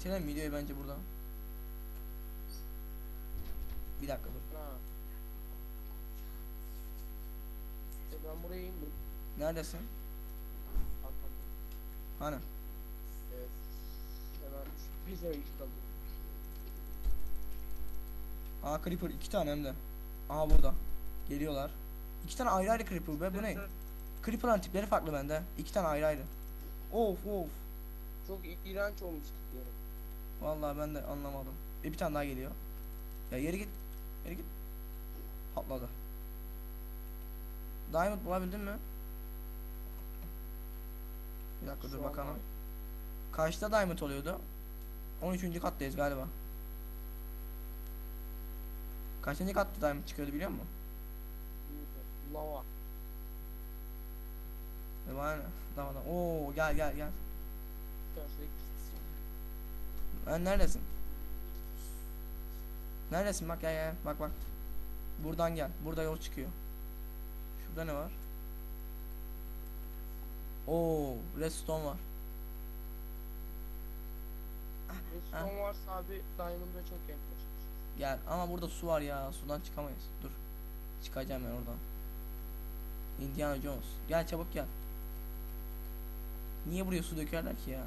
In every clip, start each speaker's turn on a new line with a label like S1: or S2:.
S1: Bitirelim videoyu bence burada. Bir dakika dur.
S2: Ha. E ben buraya indim.
S1: Neredesin?
S2: Arkamda.
S1: Hani?
S2: Evet. Hemen pizza.
S1: Aa Creeper iki tane hem de. Aha burada. Geliyorlar. İki tane ayrı ayrı Creeper be bu ne? Creeper'ın tipleri farklı bende. İki tane ayrı ayrı. Of of.
S2: Çok iğrenç olmuş diyorum.
S1: Vallahi ben de anlamadım. E bir tane daha geliyor. Ya yeri git. Yeri git. Patladı. Diamond bulabildin mi? Bir dakika dur
S2: Şu
S1: bakalım.
S2: var.
S1: Kaçta diamond oluyordu? 13. kattayız galiba. Kaçıncı katta diamond çıkıyordu biliyor musun?
S2: Lava.
S1: Ne? Tamam tamam. Oo gel gel gel.
S2: Körsek.
S1: Ben neredesin? Neredesin bak gel gel bak bak. Buradan gel. Burada yol çıkıyor. Şurada ne var? Oo, redstone var.
S2: Redstone varsa abi Diamond'a çok yaklaşmış.
S1: Gel ama burada su var ya. Sudan çıkamayız. Dur. Çıkacağım ben oradan. Indiana Jones. Gel çabuk gel. Niye buraya su dökerler ki ya?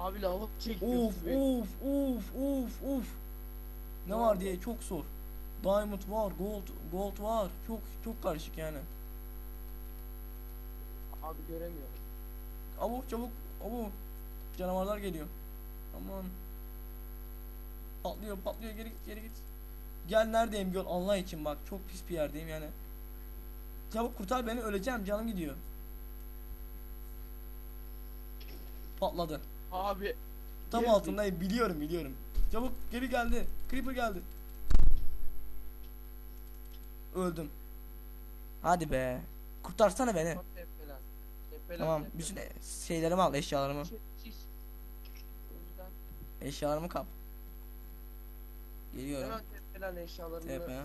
S2: Abi lava çekiyor.
S1: Of of of of of. Ne var diye çok zor. Diamond var, gold gold var. Çok çok karışık yani.
S2: Abi göremiyorum.
S1: Çabuk çabuk. Abu. Canavarlar geliyor. Aman. Patlıyor patlıyor geri git geri git. Gel neredeyim gör Allah için bak çok pis bir yerdeyim yani. Çabuk kurtar beni öleceğim canım gidiyor. Patladı.
S2: Abi.
S1: Tam
S2: Geldi.
S1: altındayım biliyorum biliyorum. Çabuk geri geldi. Creeper geldi. Öldüm. Hadi be. Kurtarsana beni.
S2: Bak tepeler. Tepeler.
S1: Tamam
S2: tepeler.
S1: bütün şeylerimi al eşyalarımı. Eşyalarımı kap. Geliyorum.
S2: hemen eşyalarını
S1: Tepe.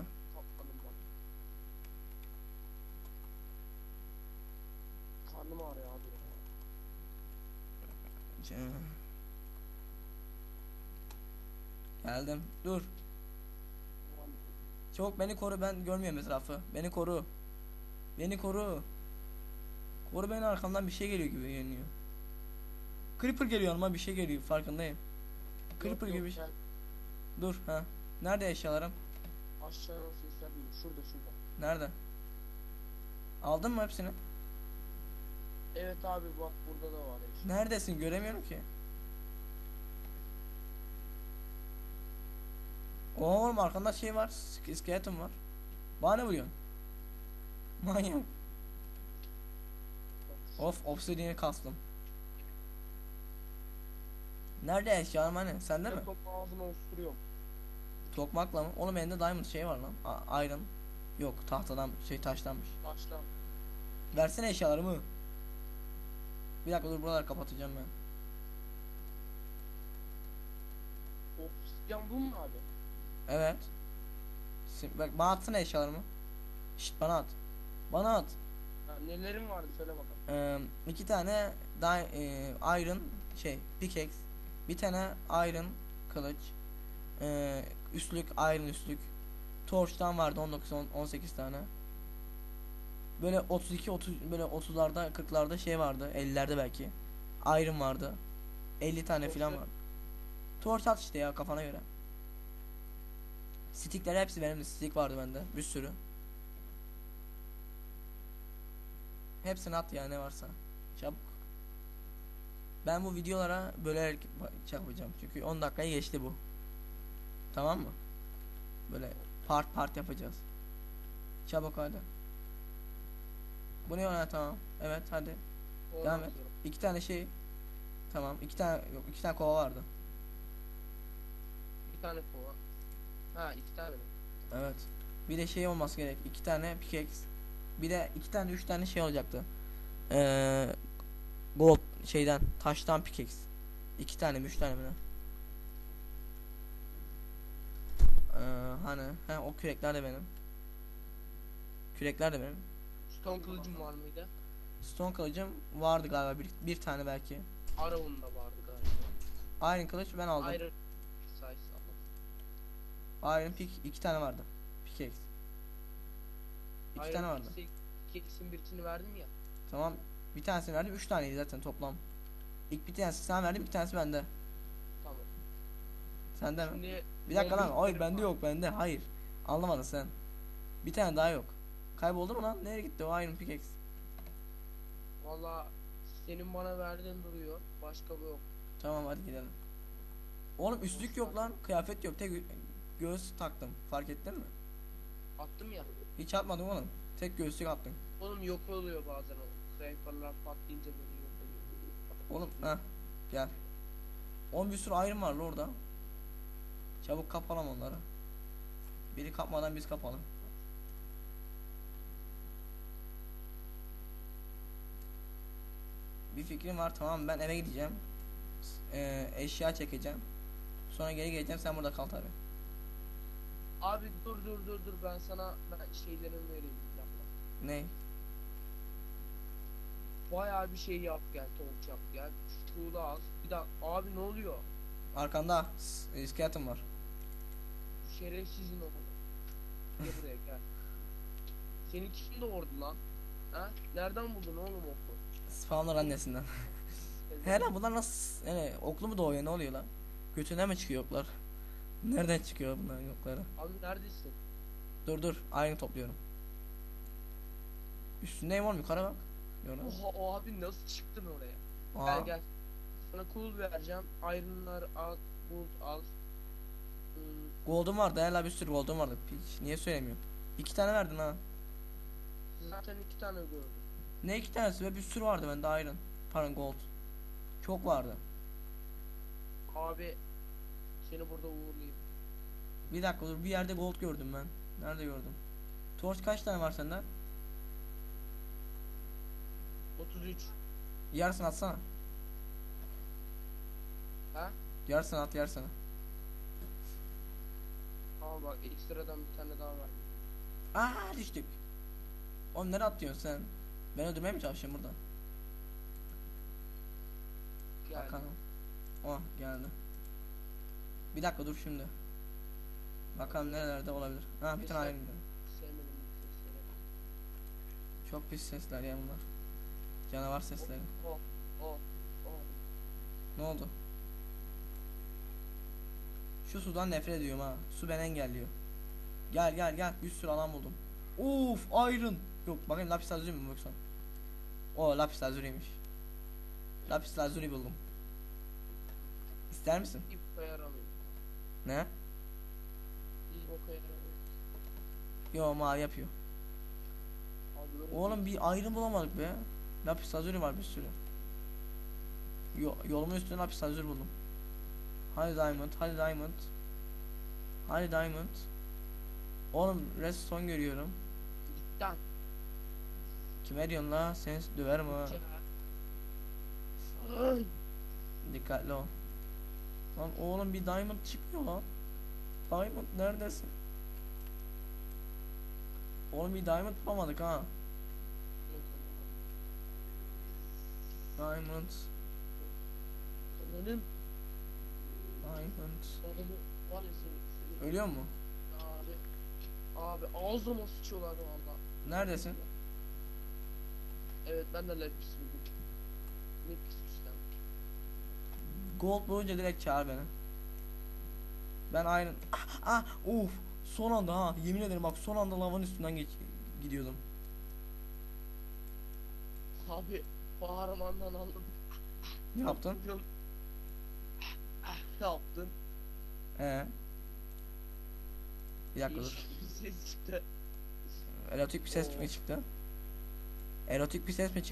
S2: Karnım ağrıyor
S1: Geldim. Dur. Çabuk beni koru ben görmüyorum etrafı. Beni koru. Beni koru. Koru beni arkamdan bir şey geliyor gibi geliyor. Creeper geliyor ama bir şey geliyor farkındayım. Creeper
S2: Yok,
S1: gibi bir şey. Dur ha. Nerede eşyalarım?
S2: Aşağı sesler duyuyor. Şurada şurada.
S1: Nerede? Aldın mı hepsini?
S2: Evet abi bak burada da var eşya.
S1: Neredesin? Göremiyorum ki. Oha oğlum arkanda şey var. sk- İskeleton var. Bana ne vuruyorsun? Manyak. Of obsidian'i kastım. Nerede eşyalarım hani? Sende mi?
S2: Topu ağzıma usturuyorum.
S1: Tokmakla mı? Oğlum elinde diamond şey var lan. A- iron. Yok tahtadan şey taşlanmış.
S2: Taşlan.
S1: Versene eşyalarımı. Bir dakika dur buraları kapatacağım ben.
S2: Obsidyen bu mu abi?
S1: Evet. Sim- Bak bana atsana eşyalarımı. Şşt bana at. Bana at.
S2: Ha, nelerin vardı söyle bakalım.
S1: Ee, iki tane e, iron şey pickaxe. Bir tane iron kılıç. Ee, üstlük iron üstlük. Torch'tan vardı 19 on- 18 tane. Böyle 32 30 böyle 30'larda 40'larda şey vardı. 50'lerde belki. Iron vardı. 50 tane
S2: Torch'u-
S1: vardı. Torch at işte ya kafana göre. Stickler hepsi benim stick vardı bende bir sürü. Hepsini at ya ne varsa. Çabuk. Ben bu videolara bölerek şey yapacağım. Çünkü 10 dakikayı geçti bu. Tamam mı? Böyle part part yapacağız. Çabuk hadi. Bu ne ona tamam. Evet hadi.
S2: Ondan
S1: Devam et. İki tane şey. Tamam. iki tane yok iki tane kova vardı.
S2: Bir tane kova. Ha iki tane mi?
S1: Evet. Bir de şey olması gerek. iki tane pickaxe. Bir de iki tane üç tane şey olacaktı. Ee, gold şeyden taştan pickaxe. İki tane mi üç tane mi ne? Ee, hani he, o kürekler de benim. Kürekler de benim.
S2: Stone kılıcım var mıydı?
S1: Stone kılıcım vardı galiba bir, bir tane belki.
S2: Arrow'un da vardı galiba.
S1: Iron kılıç ben aldım.
S2: Iron size ama.
S1: Iron pick iki tane vardı. Pickaxe. İki
S2: Iron
S1: tane vardı.
S2: Pickaxe- Pickaxe'in birisini verdim ya.
S1: Tamam. Bir tanesini verdim. Üç taneydi zaten toplam. İlk bir tanesi sen verdin, bir tanesi bende.
S2: Tamam.
S1: Sende mi?
S2: Şimdi
S1: Bir dakika lan. Oy bende
S2: var.
S1: yok bende. Hayır. Anlamadın sen. Bir tane daha yok. Kayboldu mu lan? Nereye gitti o Iron pickaxe?
S2: Valla senin bana verdiğin duruyor. Başka bu yok.
S1: Tamam hadi gidelim. Oğlum üstlük yok lan. Kıyafet yok. Tek gö- göğüs taktım. Fark ettin mi?
S2: Attım ya.
S1: Hiç atmadım oğlum. Tek göğüslük attım.
S2: Oğlum yok oluyor bazen o. Creeper'lar patlayınca böyle yok oluyor.
S1: Oğlum ha gel. Oğlum bir sürü ayrım var orada. Çabuk kapalım onları. Biri kapmadan biz kapalım. Bir fikrim var tamam ben eve gideceğim. Eee, eşya çekeceğim. Sonra geri geleceğim sen burada kal tabi.
S2: Abi dur dur dur dur ben sana ben şeylerimi vereyim. Yapma.
S1: Ne?
S2: Bayağı bir şey yap gel torç yap gel. Şu tuğla al. Bir daha abi ne oluyor?
S1: Arkanda iskeletim var.
S2: Şerefsizin oğlu. Gel buraya gel. Seni kim doğurdu lan? Ha? Nereden buldun oğlum oku?
S1: Spawner annesinden. Her an bunlar nasıl yani oklu mu doğuyor ne oluyor lan? Götüne mi çıkıyor oklar? Nereden çıkıyor bunların okları?
S2: Abi neredesin?
S1: Dur dur aynı topluyorum. Üstündeyim oğlum yukarı bak. Mü?
S2: Oha o abi nasıl çıktın oraya?
S1: Aa,
S2: Gel gel. Sana cool vereceğim. Iron'lar al, gold al. Hmm,
S1: Gold'um vardı hala bir sürü gold'um vardı. Hiç, niye söylemiyorum? İki tane verdin ha.
S2: zaten iki tane gördüm.
S1: Ne iki tanesi be bir sürü vardı bende iron. Pardon gold. Çok vardı.
S2: Abi seni burada uğurlayayım.
S1: Bir dakika dur bir yerde gold gördüm ben. Nerede gördüm? Torch kaç tane var sende?
S2: 33.
S1: Yarısını atsana.
S2: Ha?
S1: Yarısını at yarısını.
S2: Ama bak ekstradan bir tane daha var.
S1: Aa düştük. Nereye atıyorsun sen? Ben öldürmeye mi çalışıyorum burada?
S2: Gel.
S1: Bakalım. Oh geldi. Bir dakika dur şimdi. Bakalım nerelerde olabilir. Ha bir tane
S2: bu sesleri.
S1: Çok pis sesler ya bunlar. Canavar sesleri.
S2: Oh, oh, oh.
S1: Ne oldu? Şu sudan nefret ediyorum ha. Su beni engelliyor. Gel gel gel. Bir sürü alan buldum. Uf iron. Yok bakayım lapis lazuli mi yoksa? O lapis lazuliymiş. Lapis lazuli buldum. İster misin?
S2: İp yaramıyor.
S1: Ne?
S2: İyi boka yaramıyor.
S1: Yo mavi yapıyor.
S2: Abi
S1: Oğlum bir iron bulamadık be. Lapis lazuli var bir sürü. Yo, yolumun üstüne lapis lazuli buldum. Hadi diamond, hadi diamond. Hadi diamond. Oğlum redstone görüyorum. Kime diyorsun la? Seni döverim ha. Dikkatli ol. Lan oğlum bir diamond çıkmıyor lan. Diamond neredesin? Oğlum bir diamond bulamadık ha. Diamond,
S2: Ananın
S1: diamond. Ölüyor mu?
S2: Abi. Abi ağzıma sıçıyorlar valla.
S1: Neredesin?
S2: Evet ben de lapis buldum. Ne pis işte.
S1: Gold bulunca direkt çağır beni. Ben iron. Ah, ah uf. Son anda ha. Yemin ederim bak son anda lavanın üstünden geç gidiyordum.
S2: Abi bağırmandan anladım.
S1: Ne yaptın?
S2: Ne yaptın?
S1: Ee. Bir dakika dur.
S2: Ses çıktı.
S1: Erotik bir ses mi çıktı? Erotik bir ses mi?